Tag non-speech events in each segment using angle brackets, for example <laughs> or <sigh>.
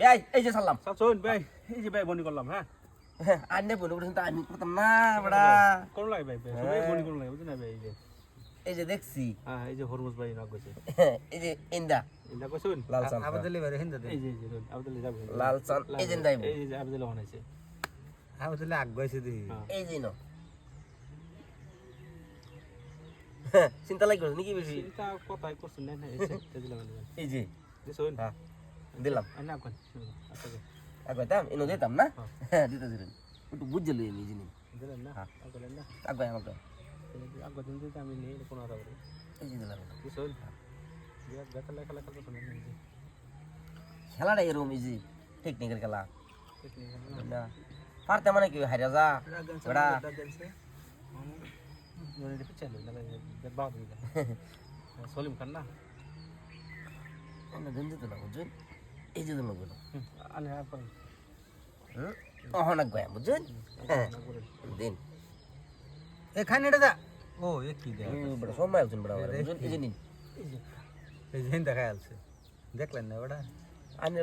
ভাই এই যে সালাম শোন ভাই এই যে ভাই বনি করলাম হ্যাঁ আন্নে বলে বলেছেন তো আমি করতাম না বড়া কোন লাগে ভাই ভাই সবাই বনি করুন লাগে বুঝছেন না ভাই এই যে এই যে দেখছি হ্যাঁ এই যে হরমুজ ভাই না কইছে এই যে ইন্দা এটা কইছুন লাল চান আবদুল্লি বারে হিন্দু এই যে এই যে আব্দুল যাব লাল চান এই যে ইন্দাই এই যে আব্দুল বানাইছে আবদুল্লি আগ গইছে দি হ্যাঁ এই যে নো চিন্তা লাগবে নাকি বেশি এটা কথাই করছেন না এই যে দিলাম এই যে দিছুন হ্যাঁ দিলাম আনা কোন আচ্ছা আগে দাম ইনো দিতাম না হ্যাঁ দিতে দিলেন একটু বুঝে লই আমি জিনিস দিলেন না হ্যাঁ। আগলেন না আগে আমাকে আগে দিন দিতে আমি নেই কোন কথা বলি এই যে দিলাম দিছুন বিরাট গাতা লেখা লেখা করছেন না এই যে খেলাটা এরকম ইজি টেকনিকের খেলা টেকনিক না পারতে মানে কি হারিয়া যা বড়া এটা পিছালো না বাদ দিই সলিম খান না এনে দিন দিতে না বুঝছেন এই যে গুলো আনে আপন হুম? অহনা গয়া বুঝছেন? হ্যাঁ দিন। এখানে এটা দা ও এ কি দে বড়। সময় আছেন বড় বড় বুঝছেন? এই যে নিন। এই যে দেখা যাচ্ছে। দেখলেন না ওটা? আমি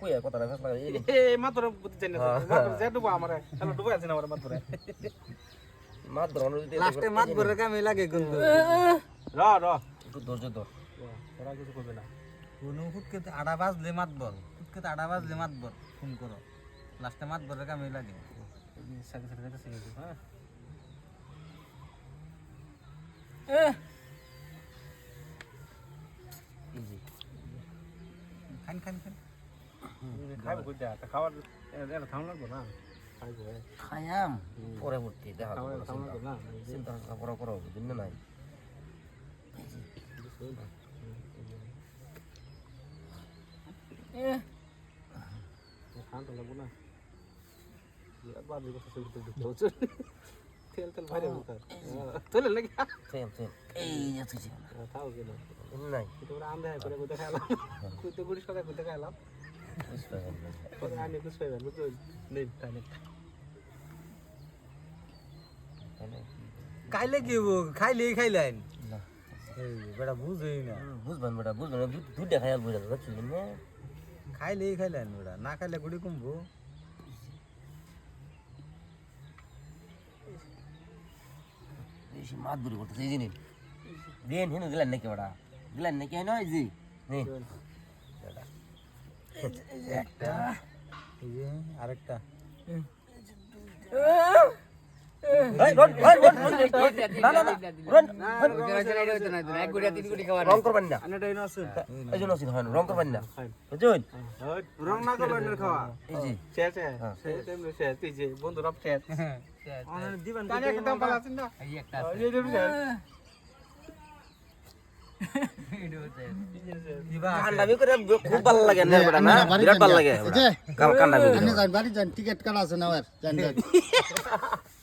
কই কথাটা ফেসলা এই নিন এ মাত্র বুঝতে চাই না মাত্র যে ডুবো আমারে তাহলে ডুবো আছে না আমার মাত্র? মাত ধরন লাস্টে মাত ভরে কামে লাগে কিন্তু। র র। একটু ধৈর্য ধর। তোরা কিছু করবে না। কোনো হুটকে আড়া বাজলে মাত বল হুটকে আড়া বাজলে মাত বল ফোন করো। লাস্টে মাত ভরে কামে লাগে। সাথে সাথে দেখতে শিখেছি হ্যাঁ। খান খান খান খাইবো কই দা তা খাওয়ার এটা থাম লাগবে না? খাইবো খায়াম। পরে ভর্তি দেখা খাওয়ার থাম লাগবে না? চিন্তা করো করো বুঝলেন না? খান তো লাগবে না বাদ দিয়ে কথা শুনতে ঢুকতে তেল তেল ভাই তেল লাগে সেম সেম এই যে তুই তাও গেল নাই তোমরা আন্দা করে কোথায় খাইলাম কুইতে গুড়ি সাথে কোথায় খাইলাম বুঝতে পারলাম পরে আনি বুঝ পাইবেন বুঝছ নেই তাহলে খাইলে কি হব খাইলেই খাইলেন না এই বেটা বুঝেই না বুঝবেন বেটা বুঝবেন দুধটা খাইয়াল বুঝা যাচ্ছি না খাইলেই খাইলেন বেটা না খাইলে গুড়ি কমবো বেশি মাত দূরে করতেছে এই জিনিস দেন হেন দিলেন নাকি বেটা দিলেন নাকি হয় নয় জি নে একটা এই যে আরেকটা রং করবেন না। আনাটা এনে আছে। এই জন্য আছে, হয় রং করবেন না। বুঝুন রং না করবেন খাওয়া। এই যে শেষ হ্যাঁ। শেষ টাইমে শেষ তুই যে বন্ধুরা শেষ দিবেন কানে একটা দাম পালাছেন না? এই যে শেষ কান্ডামি করে খুব ভালো লাগে না বিরাট ভালো লাগে টিকিট কাটা আছে না <laughs>